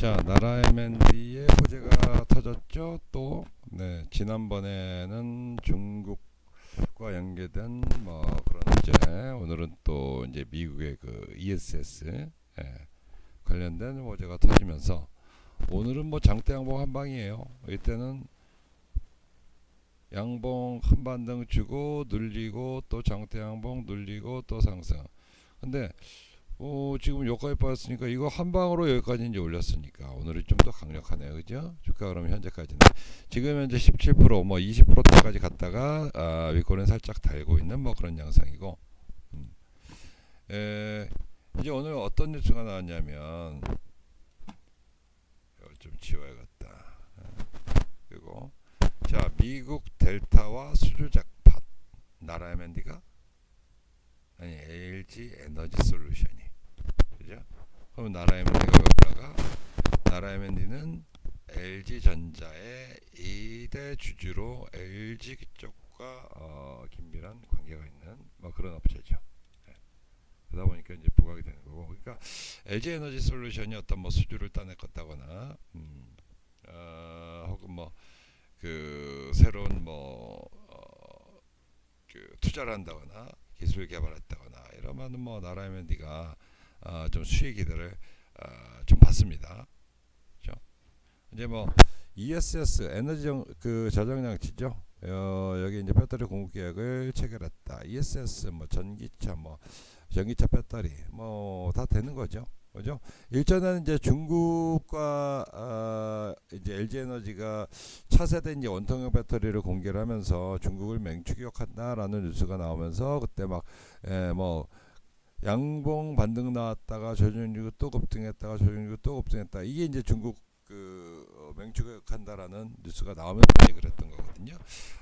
자, 나라 MND의 호재가 터졌죠. 또 네, 지난번에는 중국과 연계된 뭐 그런 호재. 오늘은 또 이제 미국의 그 ESS 예, 관련된 호재가 터지면서 오늘은 뭐 장대 양봉 한 방이에요. 이때는 양봉 한 반등 주고 눌리고 또 장대 양봉 눌리고 또 상승. 근데 어, 지금 여기까지 빠졌으니까 이거 한 방으로 여기까지 이제 올렸으니까 오늘은 좀 더 강력하네요, 그죠? 주가 그러면 현재까지는 지금 현재 17%뭐 20%대까지 갔다가 아, 윗골은 살짝 달고 있는 뭐 그런 양상이고, 음. 에, 이제 오늘 어떤 뉴스가 나왔냐면 이걸 좀 지워야겠다. 아, 그리고 자 미국 델타와 수주 잭팟 나라 MND가 아니 LG 에너지 솔루션이 그죠? 그럼 나라 MND가 왜 올라가? 나라 MND는 LG 전자의 2대 주주로 LG 쪽과 어, 긴밀한 관계가 있는 뭐 그런 업체죠. 예. 그러다 보니까 이제 부각이 되는 거고, 그러니까 LG 에너지 솔루션이 어떤 뭐 수주를 따냈다거나, 음, 어, 혹은 뭐 그 새로운 뭐 어, 그 투자를 한다거나 기술 개발했다거나 이러면은 뭐 나라 MND가 어, 좀 수익 기대를 어, 좀 받습니다. 그렇죠? 이제 뭐 ESS 에너지 정, 그 저장 장치죠. 어, 여기 이제 배터리 공급 계약을 체결했다. ESS 뭐 전기차 뭐 전기차 배터리 뭐 다 되는 거죠. 그죠? 일전에는 이제 중국과 아, 이제 LG 에너지가 차세대 이제 원통형 배터리를 공개를 하면서 중국을 맹추격한다라는 뉴스가 나오면서 그때 막뭐 양봉 반등 나왔다가 조정주고 또 급등했다가 조정주고 또 급등했다. 이게 이제 중국 그 어, 맹추격한다라는 뉴스가 나오면서 그랬던 거거든요.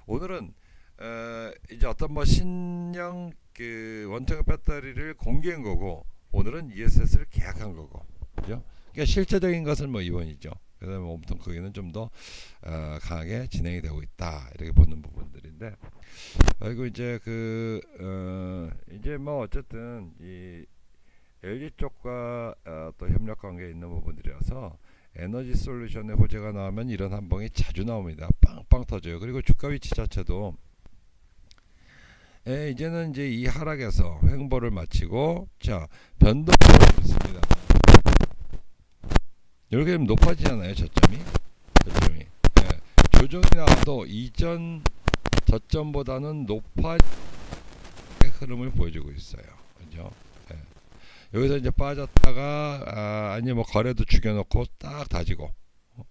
오늘은 에, 이제 어떤 뭐 신형 그 원통형 배터리를 공개한 거고 오늘은 ESS를 계약한 거고, 그죠? 그러니까 실제적인 것은 뭐 이번이죠. 그다음에 몸통 크기는 좀더 어, 강하게 진행이 되고 있다 이렇게 보는 부분들인데, 그리고 이제 그 어, 이제 뭐 어쨌든 이 LG 쪽과 어, 또 협력 관계에 있는 부분들이라서 에너지 솔루션의 호재가 나오면 이런 한방이 자주 나옵니다. 빵빵 터져요. 그리고 주가 위치 자체도 예, 이제는 이제 이 하락에서 횡보를 마치고 자 변동을 있습니다. 이렇게 높아지잖아요 저점이 저점이 예, 조정이 나와도 이전 저점보다는 높아진 흐름을 보여주고 있어요. 그죠? 예. 여기서 이제 빠졌다가 아, 아니 뭐 거래도 죽여놓고 딱 다지고 어?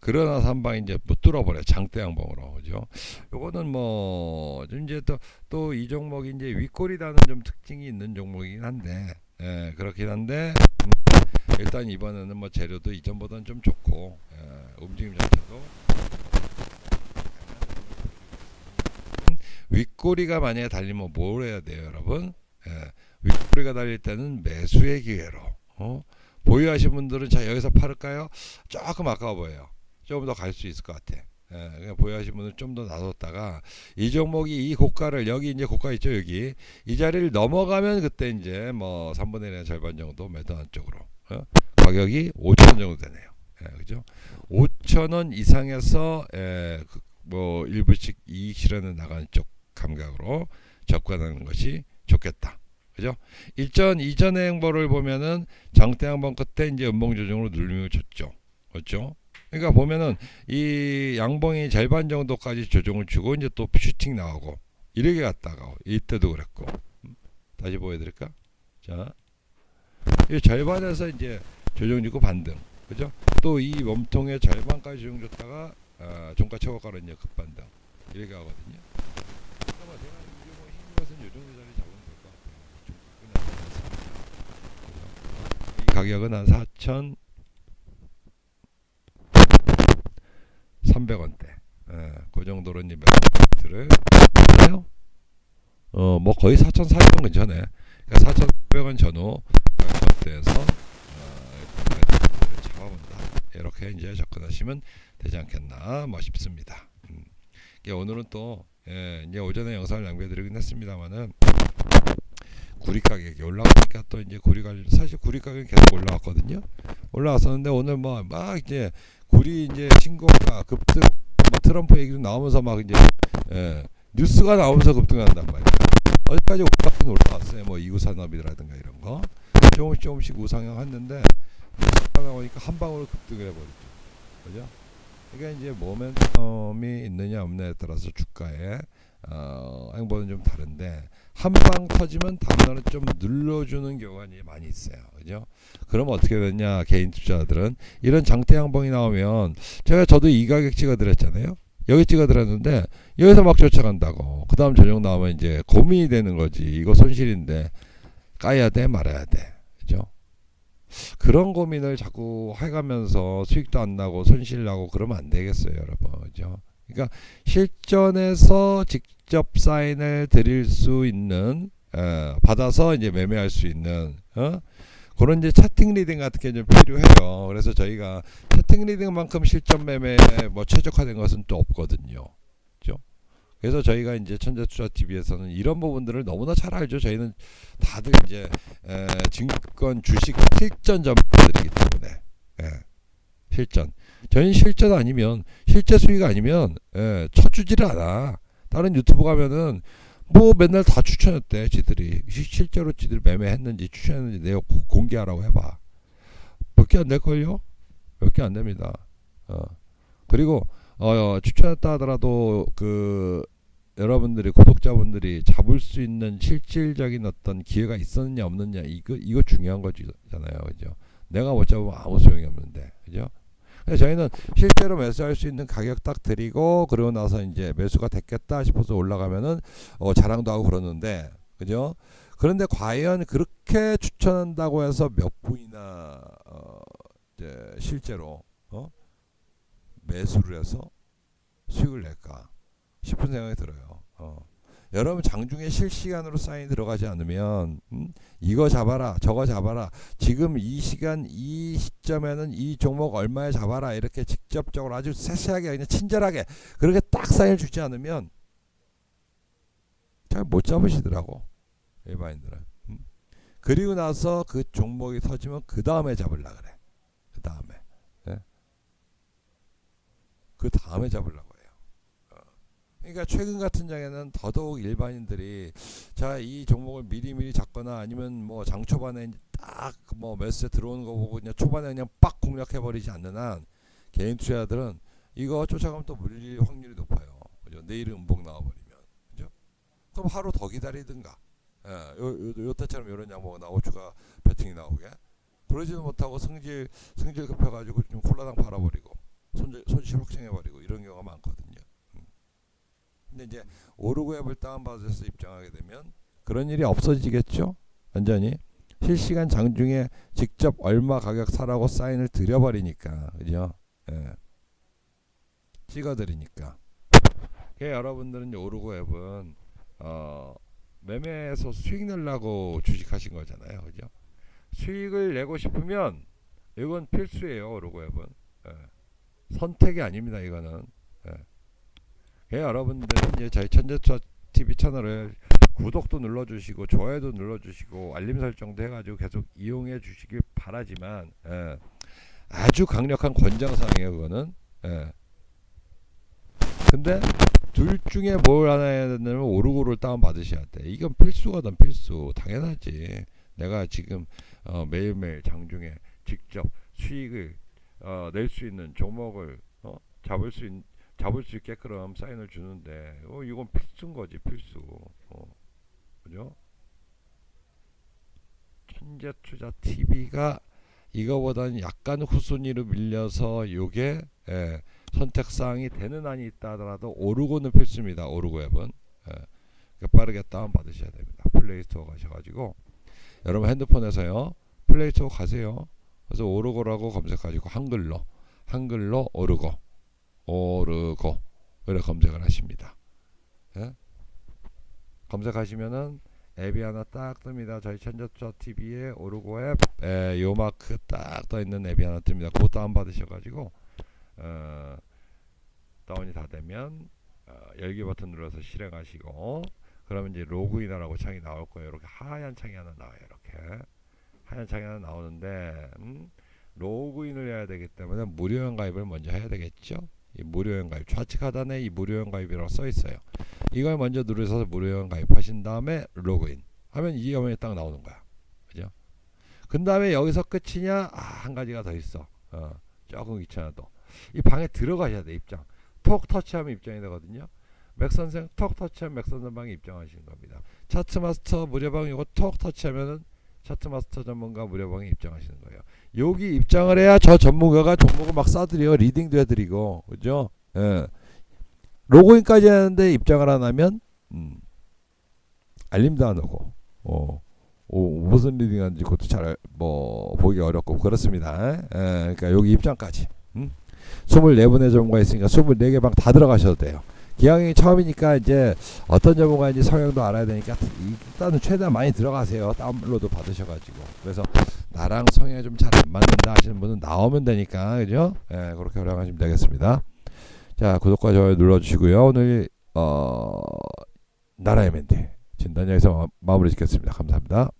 그러나 한방 이제 못 뚫어버려 장대 양봉으로 그죠? 요거는 뭐 이제 또 또 이 종목이 이제 윗골이라는 좀 특징이 있는 종목이긴 한데 예, 그렇긴 한데 음, 일단 이번에는 뭐 재료도 이전보다는 좀 좋고 예, 움직임 자체도 윗꼬리가 만약에 달리면 뭘 해야 돼요, 여러분? 예, 윗꼬리가 달릴 때는 매수의 기회로 어? 보유하신 분들은 자 여기서 팔을까요? 조금 아까워 보여요. 조금 더 갈 수 있을 것 같아. 예, 보유하신 분은 좀 더 놔뒀다가 이 종목이 이 고가를 여기 이제 고가 있죠 여기 이 자리를 넘어가면 그때 이제 뭐 3분의 1의 절반 정도 매도한 쪽으로 어? 가격이 5천 원 정도 되네요. 예, 그죠? 5천 원 이상에서 예, 그, 뭐 일부씩 이익 실현에 나가는 쪽 감각으로 접근하는 것이 좋겠다. 그죠? 일전 이전의 행보를 보면은 장대 한번 끝에 이제 연봉 조정으로 눌림을 줬죠. 그렇죠? 그러니까 보면은 이 양봉이 절반 정도까지 조정을 주고 이제 또 슈팅 나오고 이렇게 갔다가 이때도 그랬고 다시 보여드릴까? 자, 이 절반에서 이제 조정 주고 반등, 그죠? 또 이 몸통의 절반까지 조정 줬다가 아, 종가 최고가로 이제 급반등 이렇게 하거든요. 아마 제가 이게 뭐 힘인 것은 요 정도 자리 잡으면 될 것 같아요. 좀 끝났습니다. 이 가격은 한 4천 300원대. 예, 그 정도로 이제 매트를 해요. 어, 뭐 거의 4,400원 근처네. 그러니까 4,400원 전후 가격대에서 어, 잡아본다. 이렇게 이제 접근하시면 되지 않겠나 뭐 싶습니다. 음. 이게 오늘은 또 예, 이제 오전에 영상을 낭비해드리긴 했습니다만은 구리 가격이 올라가니까 또 이제 구리 관련 사실 구리 가격이 계속 올라왔거든요. 올라왔었는데 오늘 뭐 막 이제 구리 이제 신고가 급등 뭐 트럼프 얘기도 나오면서 막 이제 예, 뉴스가 나오면서 급등한단 말이에요. 어디까지 올라가긴 올라왔어요. 뭐 이구 산업이라든가 이런 거 조금씩 조금씩 우상향했는데 뉴스가 나오니까 한 방으로 급등을 해버렸죠. 그죠? 그러니까 이제 모멘텀이 있느냐 없느냐에 따라서 주가의 어, 행보는 좀 다른데 한 방 터지면 다음날은 좀 눌러주는 경우가 많이 있어요. 그죠? 그럼 어떻게 되냐 개인 투자자들은 이런 장대 양봉이 나오면 제가 저도 이 가격 찍어드렸잖아요. 여기 찍어드렸는데 여기서 막 쫓아간다고 그 다음 저녁 나오면 이제 고민이 되는 거지 이거 손실인데 까야 돼 말아야 돼 그죠? 그런 고민을 자꾸 해가면서 수익도 안 나고 손실 나고 그러면 안 되겠어요 여러분 그죠? 그러니까 실전에서 직접 사인을 드릴 수 있는 어, 받아서 이제 매매할 수 있는 어? 그런 이제 차팅 리딩 같은 게 좀 필요해요. 그래서 저희가 차팅 리딩만큼 실전 매매에 뭐 최적화된 것은 또 없거든요. 그래서 저희가 이제 천재 투자 TV에서는 이런 부분들을 너무나 잘 알죠. 저희는 다들 이제 에, 증권 주식 실전 전문가들이기 때문에 예, 실전. 저희는 실전 아니면 실제 수익 아니면 예, 쳐주지를 않아. 다른 유튜브 가면은 뭐 맨날 다 추천했대 지들이 시- 실제로 지들이 매매했는지 추천했는지 고- 공개하라고 해봐 몇 개 안 될걸요? 몇 개 안 됩니다 어. 그리고 어, 추천했다 하더라도 그 여러분들이 구독자분들이 잡을 수 있는 실질적인 어떤 기회가 있었느냐 없느냐 이거 이거 중요한 거잖아요 그죠 내가 못 잡으면 아무 소용이 없는데 그죠 그래서 저희는 실제로 매수할 수 있는 가격 딱 드리고 그러고 나서 이제 매수가 됐겠다 싶어서 올라가면은 어, 자랑도 하고 그러는데 그죠? 그런데 과연 그렇게 추천한다고 해서 몇 분이나 어, 이제 실제로 어? 매수를 해서 수익을 낼까 싶은 생각이 들어요. 어. 여러분 장중에 실시간으로 사인이 들어가지 않으면 음? 이거 잡아라 저거 잡아라 지금 이 시간 이 시점에는 이 종목 얼마에 잡아라 이렇게 직접적으로 아주 세세하게 그냥 친절하게 그렇게 딱 사인을 주지 않으면 잘 못 잡으시더라고 일반인들은 음. 그리고 나서 그 종목이 터지면 그 다음에 잡으려 그래 그 다음에 예? 그 다음에 어. 그러니까 최근 같은 장에는 더더욱 일반인들이 자 이 종목을 미리미리 잡거나 아니면 뭐 장 초반에 딱 뭐 매수에 들어오는 거 보고 그냥 초반에 그냥 빡 공략해 버리지 않는 한 개인 투자들은 이거 쫓아가면 또 물릴 확률이 높아요. 그죠? 내일은 음봉 나와버리면 그죠? 그럼 하루 더 기다리든가. 예, 요, 요, 요 때처럼 이런 양봉 나오고 추가 배팅이 나오게 그러지도 못하고 승질 승질 급해가지고 좀 콜라당 팔아버리고 손실 확정해버리고 이런 경우가 많거든요. 음. 근데 이제 오르고 앱을 다운받아서 입장하게 되면 그런 일이 없어지겠죠. 완전히 실시간 장중에 직접 얼마 가격 사라고 사인을 드려버리니까 그죠? 예. 찍어드리니까. 그 여러분들은 오르고 앱은 어, 매매에서 수익 내려고 주식하신 거잖아요, 그죠? 수익을 내고 싶으면 이건 필수예요, 오르고 앱은. 예. 선택이 아닙니다, 이거는. 예. 그 여러분들은 이제 저희 천재투자 TV 채널을 구독도 눌러주시고 좋아요도 눌러주시고 알림 설정도 해가지고 계속 이용해 주시길 바라지만 예, 아주 강력한 권장사항이에요 그거는. 예. 근데 둘 중에 뭘 하나 해야 되냐면 오르고를 다운 받으셔야 돼. 이건 필수거든 필수. 당연하지. 내가 지금 어, 매일매일 장중에 직접 수익을 어, 낼 수 있는 종목을 어, 잡을 수 있, 잡을 수 있게끔 사인을 주는데 어, 이건 필수인 거지 필수 어. 그죠? 천재투자 TV가 이거보다는 약간 후순위로 밀려서 요게 예, 선택사항이 되는 한이 있다 하더라도 오르고는 필수입니다. 오르고 앱은 예, 그러니까 빠르게 다운 받으셔야 됩니다. 플레이스토어 가셔가지고 여러분 핸드폰에서요 플레이스토어 가세요. 그래서 오르고라고 검색하시고 한글로 한글로 오르고 오르고 이렇게 검색을 하십니다. 예? 검색하시면은 앱이 하나 딱 뜹니다. 저희 천재투자 TV에 오르고 앱, 에, 요 마크 딱 떠 있는 앱이 하나 뜹니다. 그거 다운 받으셔가지고 어, 다운이 다 되면 어, 열기 버튼 눌러서 실행하시고 그러면 이제 로그인이라고 창이 나올 거예요. 이렇게 하얀 창이 하나 나와요. 이렇게 하얀 창이 하나 나오는데 음, 로그인을 해야 되기 때문에 무료형 가입을 먼저 해야 되겠죠. 이 무료형 가입 좌측 하단에 이 무료형 가입이라고 써 있어요. 이걸 먼저 누르셔서 무료형 가입하신 다음에 로그인 하면 이 화면이 딱 나오는 거야. 그죠? 그 다음에 여기서 끝이냐? 아, 한 가지가 더 있어. 어, 조금 귀찮아도. 이 방에 들어가셔야 돼, 입장. 톡 터치하면 입장이 되거든요. 맥 선생 톡 터치하면 맥 선생 방에 입장하시는 겁니다. 차트 마스터 무료방 이거 톡 터치하면은 차트 마스터 전문가 무료방에 입장하시는 거예요. 여기 입장을 해야 저 전문가가 종목을 막 싸드려 리딩도 해드리고 그죠? 예. 로그인까지 하는데 입장을 안 하면 음, 알림도 안 오고 어, 오, 무슨 리딩하는지 그것도 잘 뭐 보기 어렵고 그렇습니다. 예, 그러니까 여기 입장까지 음? 24분의 전문가 있으니까 24개 방 다 들어가셔도 돼요. 기왕이 처음이니까 이제 어떤 전문가인지 성향도 알아야 되니까 일단은 최대한 많이 들어가세요. 다운로드 받으셔가지고 그래서 나랑 성향이 좀 잘 안 맞는다 하시는 분은 나오면 되니까 그죠? 예, 그렇게 활용하시면 되겠습니다. 자 구독과 좋아요 눌러주시고요. 오늘 어 나라의 멘트 진단장에서 마- 마무리 짓겠습니다. 감사합니다.